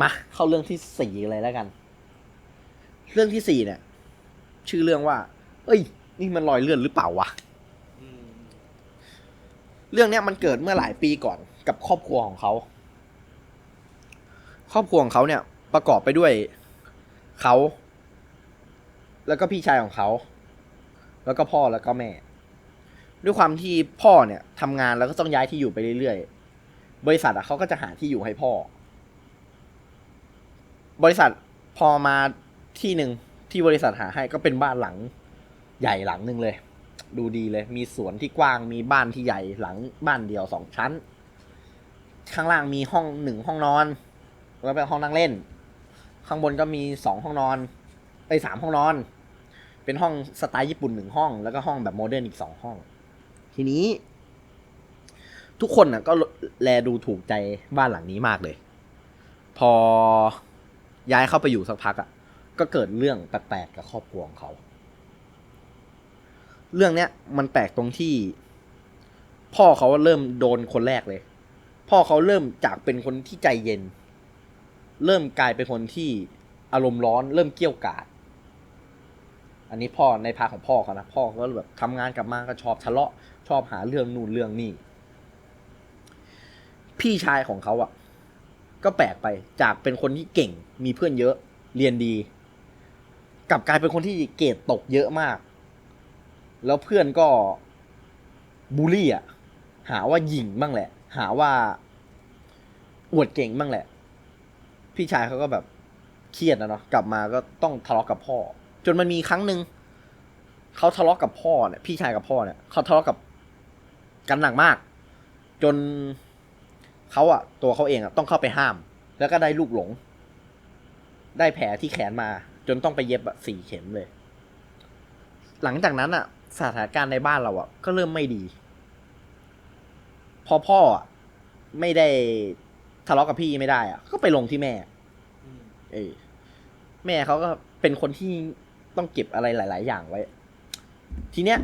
มาเข้าเรื่องที่สี่เลยแล้วกัน เรื่องที่สี่เนี่ย ชื่อเรื่องว่า เอ้ย นี่มันรอยเลื่อนหรือเปล่าวะอืมเรื่องเนี้ยมันเกิดเมื่อหลายปีก่อนกับครอบครัวของเขา ครอบครัวของเขาเนี่ย ประกอบไปด้วยเขา แล้วก็พี่ชายของเขา แล้วก็พ่อแล้วก็แม่ ด้วยความที่พ่อเนี่ยทำงานแล้วก็ต้องย้ายที่อยู่ไปเรื่อยๆ บริษัทอะเขาก็จะหาที่อยู่ให้พ่อ บริษัทพอมาที่หนึ่งที่บริษัทหาให้ก็เป็นบ้านหลัง ใหญ่หลังหนึ่งเลย ดูดีเลย มีสวนที่กว้างมีบ้านที่ใหญ่หลังบ้านเดียวสองชั้น ข้างล่างมีห้องหนึ่งห้องนอน แล้วเป็นห้องนั่งเล่น ข้างบนก็มีสองห้องนอนไอ้สามห้องนอน เป็นห้องสไตล์ญี่ปุ่นหนึ่งห้อง แล้วก็ห้องแบบโมเดิร์นอีกสองห้อง ทีนี้ ทุกคนน่ะก็แลดูถูกใจบ้านหลังนี้มากเลย พอ ย้ายเข้าไปอยู่สักพักอะ ก็เกิดเรื่องแปลกๆกับครอบครัวของเขา เรื่องเนี้ยมันแปลกตรงที่ พ่อเขาเริ่มโดนคนแรกเลย พ่อเขาเริ่มจากเป็นคนที่ใจเย็น เริ่มกลายเป็นคนที่อารมณ์ร้อน เริ่มเกี้ยวกาด อันนี้พ่อในพาของพ่อเขานะพ่อก็แบบทำงานกลับมาก็ชอบทะเลาะชอบหาเรื่องนู่นเรื่องนี่พี่ชายของเขาอะ่ะ ก็แปลกไปจากเป็นคนที่เก่งมีเพื่อนเยอะเรียนดี กลับกลายเป็นคนที่เกรดตกเยอะมาก แล้วเพื่อนก็บูลลี่อะหาว่าหยิ่งบ้างแหละ หาว่า อวดเก่งบ้างแหละ พี่ชายเขาก็แบบเครียดนะเนาะกลับมาก็ต้องทะเลาะกับพ่อ จนมันมีครั้งหนึ่งเขาทะเลาะกับพ่อเนี่ยพี่ชายกับพ่อเนี่ยเขาทะเลาะกับกันหนักมาก จน เขาอะตัวเขาเองอะต้องเข้าไปห้าม แล้วก็ได้ลูกหลง ได้แผลที่แขนมา จนต้องไปเย็บอะสี่เข็มเลย หลังจากนั้นอะสถานการณ์ในบ้านเราอะก็เริ่มไม่ดี พอพ่ออะไม่ได้ทะเลาะกับพี่ไม่ได้อะก็ไปลงที่แม่อืมเออแม่เขาก็เป็นคนที่ต้องเก็บอะไรหลาย ๆ อย่างไว้ ทีเนี้ย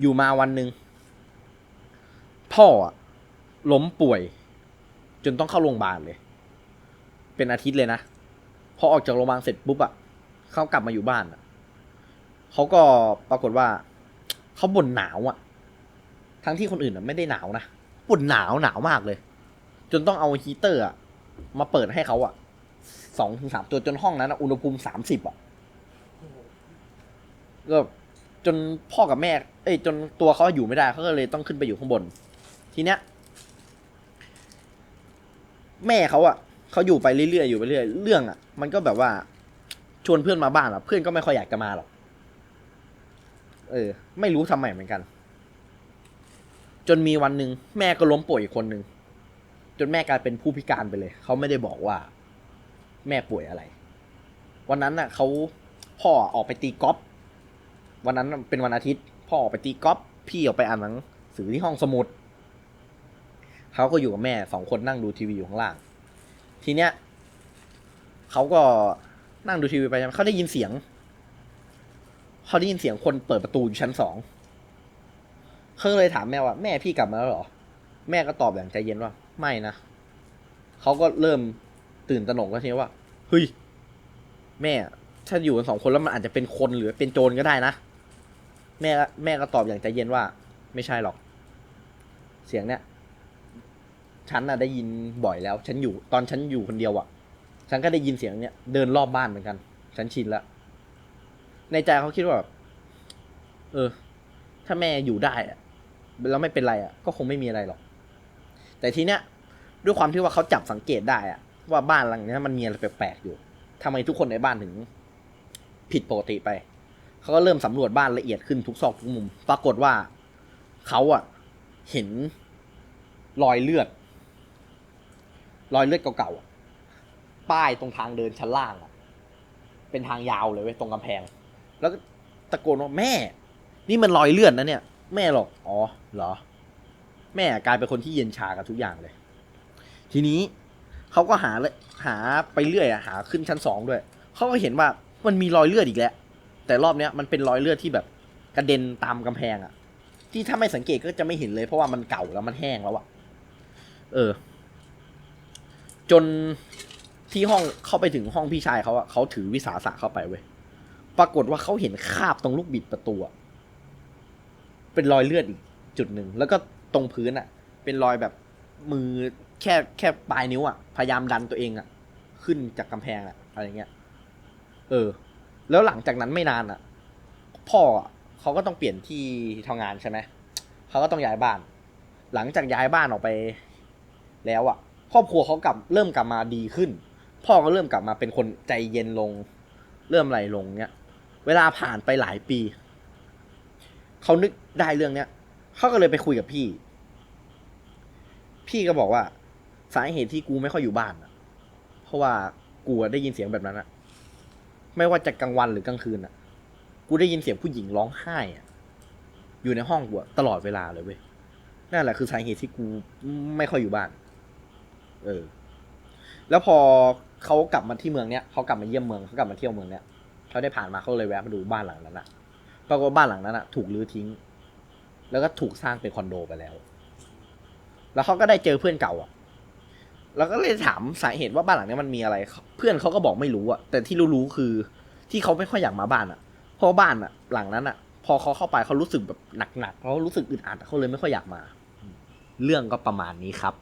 อยู่มาวันหนึ่งพ่ออะล้มป่วย จนต้องเข้าโรงพยาบาลเลย เป็นอาทิตย์เลยนะ พอออกจากโรงพยาบาลเสร็จปุ๊บอะเขากลับมาอยู่บ้านอะเขาก็ปรากฏว่าเขาบ่นหนาวอะทั้งที่คนอื่นอะไม่ได้หนาวนะบ่นหนาวหนาวมากเลย จนต้องเอาฮีเตอร์อะมาเปิดให้เขาอะสองถึงสามตัวจนห้องนั้นอะอุณหภูมิสามสิบอะก็จนพ่อกับแม่ เอ้ยจนตัวเขาอยู่ไม่ได้เขาก็เลยต้องขึ้นไปอยู่ข้างบน ทีเนี้ย แม่เขาอะเขาอยู่ไปเรื่อยๆอยู่ไปเรื่อยเรื่องอะมันก็แบบว่า ชวนเพื่อนมาบ้านอะเพื่อนก็ไม่ค่อยอยากจะมาหรอกเออ ไม่รู้ทำไมเหมือนกัน จนมีวันหนึ่งแม่ก็ล้มป่วยอีกคนหนึ่งจนแม่กลายเป็นผู้พิการไปเลย เขาไม่ได้บอกว่า แม่ป่วยอะไร วันนั้นน่ะเขาพ่อออกไปตีกอล์ฟวันนั้นเป็นวันอาทิตย์ พ่อออกไปตีกอล์ฟพี่ออกไปอ่านหนังสือที่ห้องสมุด เขาก็อยู่กับแม่สองคนนั่งดูทีวีอยู่ข้างล่าง ทีเนี้ยเขาก็นั่งดูทีวีไปเขาได้ยินเสียงเขาได้ยินเสียงคนเปิดประตูอยู่ชั้นสองเขาเลยถามแม่ว่าแม่พี่กลับมาแล้วหรอ แม่ก็ตอบอย่างใจเย็นว่า ไม่นะเขาก็เริ่มตื่นตระหนกแล้วทีนี้ว่าเฮ้ยแม่ถ้าอยู่กันสองคนแล้วมันอาจจะเป็นคนหรือเป็นโจรก็ได้นะแม่แม่ก็ตอบอย่างใจเย็นว่า ไม่ใช่หรอก เสียงเนี้ย ฉันน่ะได้ยินบ่อยแล้ว ฉันอยู่ตอนฉันอยู่คนเดียวอะ่ะ ฉันก็ได้ยินเสียงเนี้ยเดินรอบบ้านเหมือนกัน ฉันชินแล้วในใจเขาคิดว่าแบบเออ ถ้าแม่อยู่ได้อะแล้วไม่เป็นไรอะ่ะ ก็คงไม่มีอะไรหรอก แต่ทีเนี้ยด้วยความที่ว่าเขาจับสังเกตได้อะว่าบ้านหลังนี้มันมีอะไรแปลกๆอยู่ทำไมทุกคนในบ้านถึง ผิดปกติไป เขาก็เริ่มสำรวจบ้านละเอียดขึ้นทุกซอกทุกมุม ปรากฏว่าเขาอะเห็นรอยเลือด รอยเลือดเก่าๆป้ายตรงทางเดินชั้นล่างอะเป็นทางยาวเลยเว้ยตรงกำแพง แล้วก็ตะโกนว่าแม่ นี่มันรอยเลือดนะเนี่ย แม่หรอกอ๋อเหรอ แม่กลายเป็นคนที่เย็นชากับทุกอย่างเลย ทีนี้เขาก็หาเลยหาไปเรื่อยอะหาขึ้นชั้นสองด้วยเขาก็เห็นว่ามันมีรอยเลือดอีกแล้ว แต่รอบเนี้ยมันเป็นรอยเลือดที่แบบกระเด็นตามกำแพงอะที่ถ้าไม่สังเกตก็จะไม่เห็นเลยเพราะว่ามันเก่าแล้วมันแห้งแล้วอะเออ จนที่ห้องเข้าไปถึงห้องพี่ชายเขาอะเขาถือวิสาสะเข้าไปเว้ยปรากฏว่าเขาเห็นคราบตรงลูกบิดประตูอะเป็นรอยเลือดอีกจุดหนึ่งแล้วก็ตรงพื้นอะเป็นรอยแบบมือแค่แค่ปลายนิ้วอะพยายามดันตัวเองอะขึ้นจากกำแพงอะอะไรเงี้ย เออ แล้วหลังจากนั้นไม่นานอะพ่อเขาก็ต้องเปลี่ยนที่ทำงานใช่ไหมเขาก็ต้องย้ายบ้าน หลังจากย้ายบ้านออกไปแล้วอะ ครอบครัวเขากลับเริ่มกลับมาดีขึ้น พ่อก็เริ่มกลับมาเป็นคนใจเย็นลง เริ่มอะไรลงเนี้ยเวลาผ่านไปหลายปีเขานึกได้เรื่องเนี้ยเขาก็เลยไปคุยกับพี่ พี่ก็บอกว่า สาเหตุที่กูไม่ค่อยอยู่บ้านอะเพราะว่ากูได้ยินเสียงแบบนั้นอะไม่ว่าจะกลางวันหรือกลางคืนอะกูได้ยินเสียงผู้หญิงร้องไห้อะอยู่ในห้องกูตลอดเวลาเลยเว้ยนั่นแหละคือสาเหตุที่กูไม่ค่อยอยู่บ้าน เออ แล้วพอเขากลับมาที่เมืองเนี้ยเขากลับมาเยี่ยมเมืองเขากลับมาเที่ยวเมืองเนี้ยเขาได้ผ่านมาเขาเลยแวะมาดูบ้านหลังนั้นอะปรากฏบ้านหลังนั้นอะถูกรื้อทิ้ง แล้วก็ถูกสร้างเป็นคอนโดไปแล้ว แล้วเขาก็ได้เจอเพื่อนเก่าอะแล้วก็เลยถามสาเหตุว่าบ้านหลังเนี้ยมันมีอะไร เพื่อนเขาก็บอกไม่รู้อะแต่ที่รู้ๆคือ ที่เขาไม่ค่อยอยากมาบ้านอะเพราะบ้านอะหลังนั้นอะพอเขาเข้าไปเขารู้สึกแบบหนักๆเขารู้สึกอึดอัดเขาเลยไม่ค่อยอยากมา เรื่องก็ประมาณนี้ครับ